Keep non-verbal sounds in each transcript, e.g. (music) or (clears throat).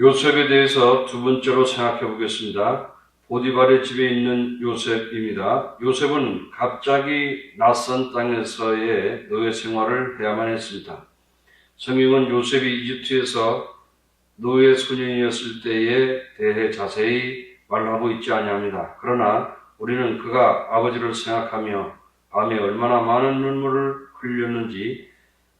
요셉에 대해서 두 번째로 생각해 보겠습니다. 보디발의 집에 있는 요셉입니다. 요셉은 갑자기 낯선 땅에서의 노예 생활을 해야만 했습니다. 성경은 요셉이 이집트에서 노예 소년이었을 때에 대해 자세히 말하고 있지 아니합니다. 그러나 우리는 그가 아버지를 생각하며 밤에 얼마나 많은 눈물을 흘렸는지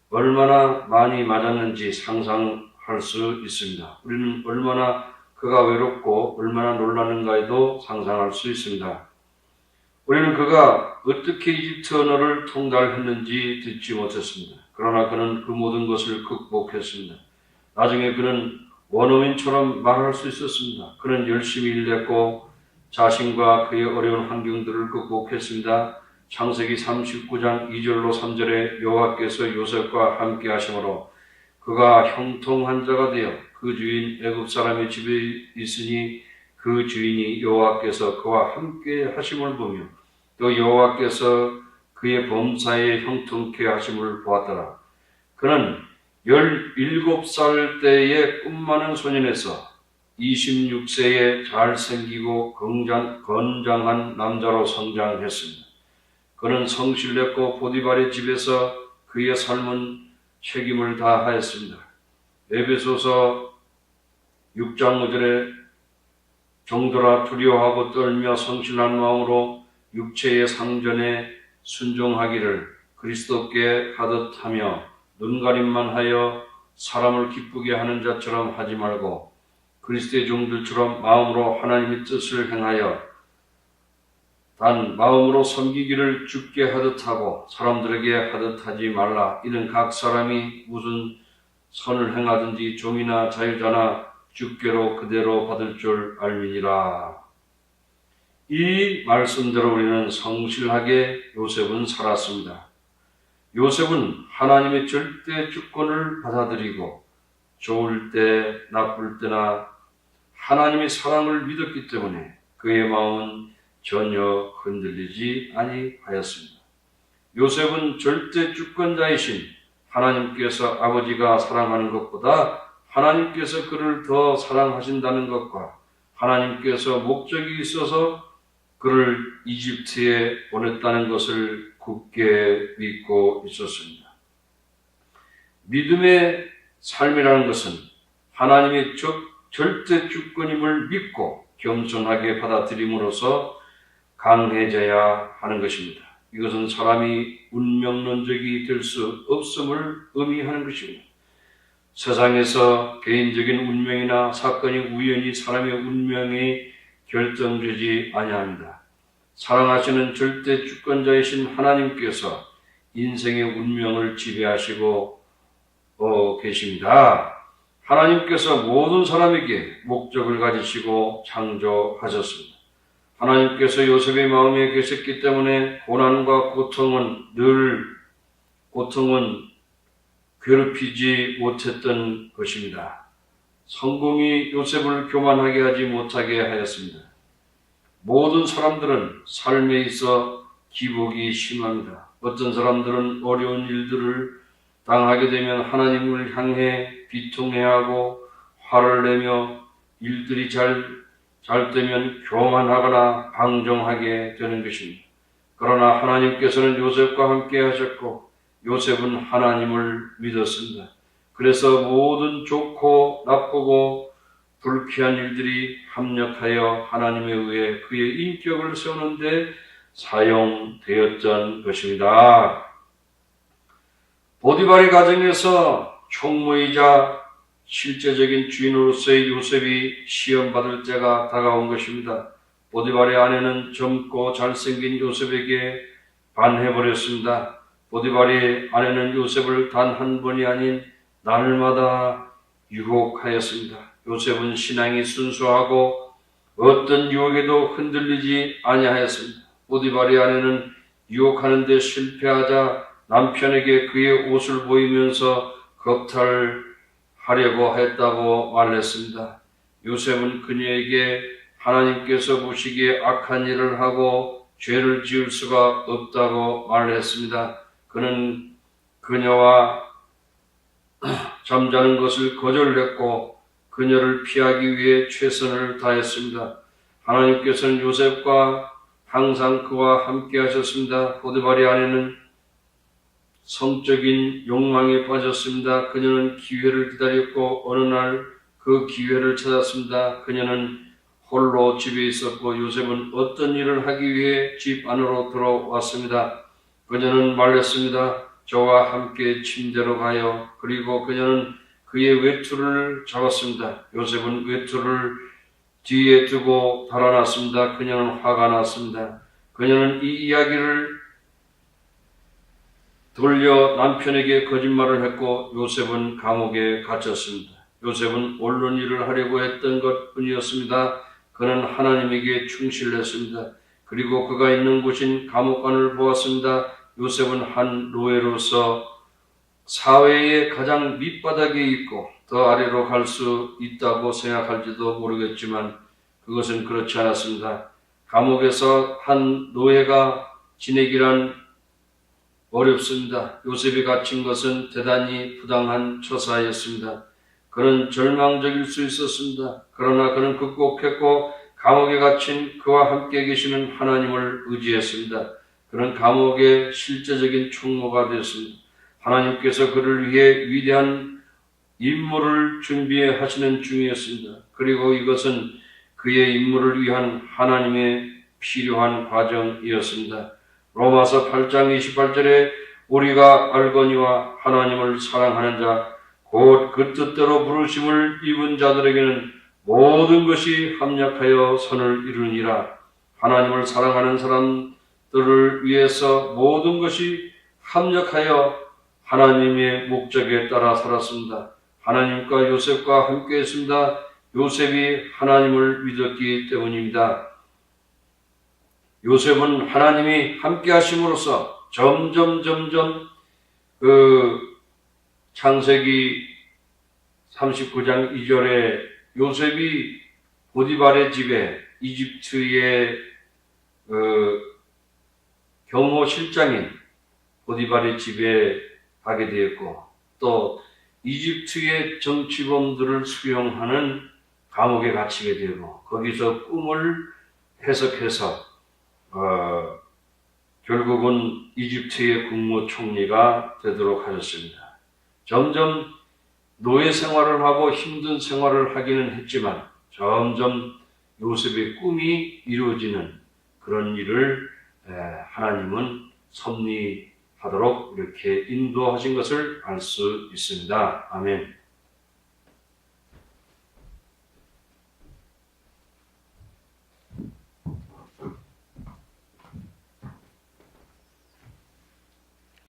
얼마나 많이 맞았는지 상상 할 수 있습니다. 우리는 얼마나 그가 외롭고 얼마나 놀랐는가에도 상상할 수 있습니다. 우리는 그가 어떻게 이집트 언어를 통달했는지 듣지 못했습니다. 그러나 그는 그 모든 것을 극복했습니다. 나중에 그는 원어민처럼 말할 수 있었습니다. 그는 열심히 일했고 자신과 그의 어려운 환경들을 극복했습니다. 창세기 39장 2절로 3절에 여호와께서 요셉과 함께 하심으로 그가 형통한 자가 되어 그 주인 애굽 사람의 집에 있으니 그 주인이 여호와께서 그와 함께 하심을 보며 또 여호와께서 그의 범사에 형통케 하심을 보았더라. 그는 17살 때의 꿈 많은 소년에서 26세에 잘생기고 건장, 건장한 남자로 성장했습니다. 그는 성실했고 보디발의 집에서 그의 삶은 책임을 다하였습니다. 에베소서 6장 5절에 정도라 두려워하고 떨며 성실한 마음으로 육체의 상전에 순종하기를 그리스도께 하듯 하며 눈가림만 하여 사람을 기쁘게 하는 자처럼 하지 말고 그리스도의 종들처럼 마음으로 하나님의 뜻을 행하여 단 마음으로 섬기기를 죽게 하듯 하고 사람들에게 하듯 하지 말라. 이는 각 사람이 무슨 선을 행하든지 종이나 자유자나 죽게로 그대로 받을 줄 알미니라. 이 말씀대로 우리는 성실하게 요셉은 살았습니다. 요셉은 하나님의 절대 주권을 받아들이고 좋을 때 나쁠 때나 하나님의 사랑을 믿었기 때문에 그의 마음은 전혀 흔들리지 아니하였습니다. 요셉은 절대 주권자이신 하나님께서 아버지가 사랑하는 것보다 하나님께서 그를 더 사랑하신다는 것과 하나님께서 목적이 있어서 그를 이집트에 보냈다는 것을 굳게 믿고 있었습니다. 믿음의 삶이라는 것은 하나님의 절대 주권임을 믿고 겸손하게 받아들임으로써 강해져야 하는 것입니다. 이것은 사람이 운명론적이 될 수 없음을 의미하는 것입니다. 세상에서 개인적인 운명이나 사건이 우연히 사람의 운명이 결정되지 아니합니다. 사랑하시는 절대 주권자이신 하나님께서 인생의 운명을 지배하시고 어, 계십니다. 하나님께서 모든 사람에게 목적을 가지시고 창조하셨습니다. 하나님께서 요셉의 마음에 계셨기 때문에 고난과 고통은 늘 고통은 괴롭히지 못했던 것입니다. 성공이 요셉을 교만하게 하지 못하게 하였습니다. 모든 사람들은 삶에 있어 기복이 심합니다. 어떤 사람들은 어려운 일들을 당하게 되면 하나님을 향해 비통해 하고 화를 내며 일들이 잘, 잘 되면 교만하거나 방종하게 되는 것입니다. 그러나 하나님께서는 요셉과 함께 하셨고 요셉은 하나님을 믿었습니다. 그래서 모든 좋고 나쁘고 불쾌한 일들이 합력하여 하나님에 의해 그의 인격을 세우는데 사용되었던 것입니다. 보디발의 가정에서 총무이자 실제적인 주인으로서의 요셉이 시험받을 때가 다가온 것입니다. 보디발의 아내는 젊고 잘생긴 요셉에게 반해버렸습니다. 보디발의 아내는 요셉을 단 한 번이 아닌 날마다 유혹하였습니다. 요셉은 신앙이 순수하고 어떤 유혹에도 흔들리지 아니하였습니다. 보디발의 아내는 유혹하는데 실패하자 남편에게 그의 옷을 보이면서 겁탈 하려고 했다고 말했습니다. 요셉은 그녀에게 하나님께서 보시기에 악한 일을 하고 죄를 지을 수가 없다고 말했습니다. 그는 그녀와 (clears throat) 잠자는 것을 거절했고 그녀를 피하기 위해 최선을 다했습니다. 하나님께서는 요셉과 항상 그와 함께 하셨습니다. 보드발의 아내는 성적인 욕망에 빠졌습니다. 그녀는 기회를 기다렸고 어느 날 그 기회를 찾았습니다. 그녀는 홀로 집에 있었고 요셉은 어떤 일을 하기 위해 집 안으로 들어왔습니다. 그녀는 말했습니다. 저와 함께 침대로 가요. 그리고 그녀는 그의 외투를 잡았습니다. 요셉은 외투를 뒤에 두고 달아났습니다. 그녀는 화가 났습니다. 그녀는 이 이야기를 돌려 남편에게 거짓말을 했고 요셉은 감옥에 갇혔습니다. 요셉은 옳은 일을 하려고 했던 것 뿐이었습니다. 그는 하나님에게 충실했습니다. 그리고 그가 있는 곳인 감옥관을 보았습니다. 요셉은 한 노예로서 사회의 가장 밑바닥에 있고 더 아래로 갈 수 있다고 생각할지도 모르겠지만 그것은 그렇지 않았습니다. 감옥에서 한 노예가 지내기란 어렵습니다. 요셉이 갇힌 것은 대단히 부당한 처사였습니다. 그는 절망적일 수 있었습니다. 그러나 그는 극복했고 감옥에 갇힌 그와 함께 계시는 하나님을 의지했습니다. 그는 감옥의 실제적인 총무가 되었습니다. 하나님께서 그를 위해 위대한 임무를 준비하시는 중이었습니다. 그리고 이것은 그의 임무를 위한 하나님의 필요한 과정이었습니다. 로마서 8장 28절에 우리가 알거니와 하나님을 사랑하는 자, 곧 그 뜻대로 부르심을 입은 자들에게는 모든 것이 합력하여 선을 이루니라. 하나님을 사랑하는 사람들을 위해서 모든 것이 합력하여 하나님의 목적에 따라 살았습니다. 하나님과 요셉과 함께 했습니다. 요셉이 하나님을 믿었기 때문입니다. 요셉은 하나님이 함께 하심으로써 점점 점점 그 창세기 39장 2절에 요셉이 보디발의 집에 이집트의 어, 경호 실장인 보디발의 집에 가게 되었고 또 이집트의 정치범들을 수용하는 감옥에 갇히게 되고 거기서 꿈을 해석해서 어, 결국은 이집트의 국무총리가 되도록 하셨습니다. 점점 노예 생활을 하고 힘든 생활을 하기는 했지만 점점 요셉의 꿈이 이루어지는 그런 일을 에, 하나님은 섭리하도록 이렇게 인도하신 것을 알 수 있습니다. 아멘.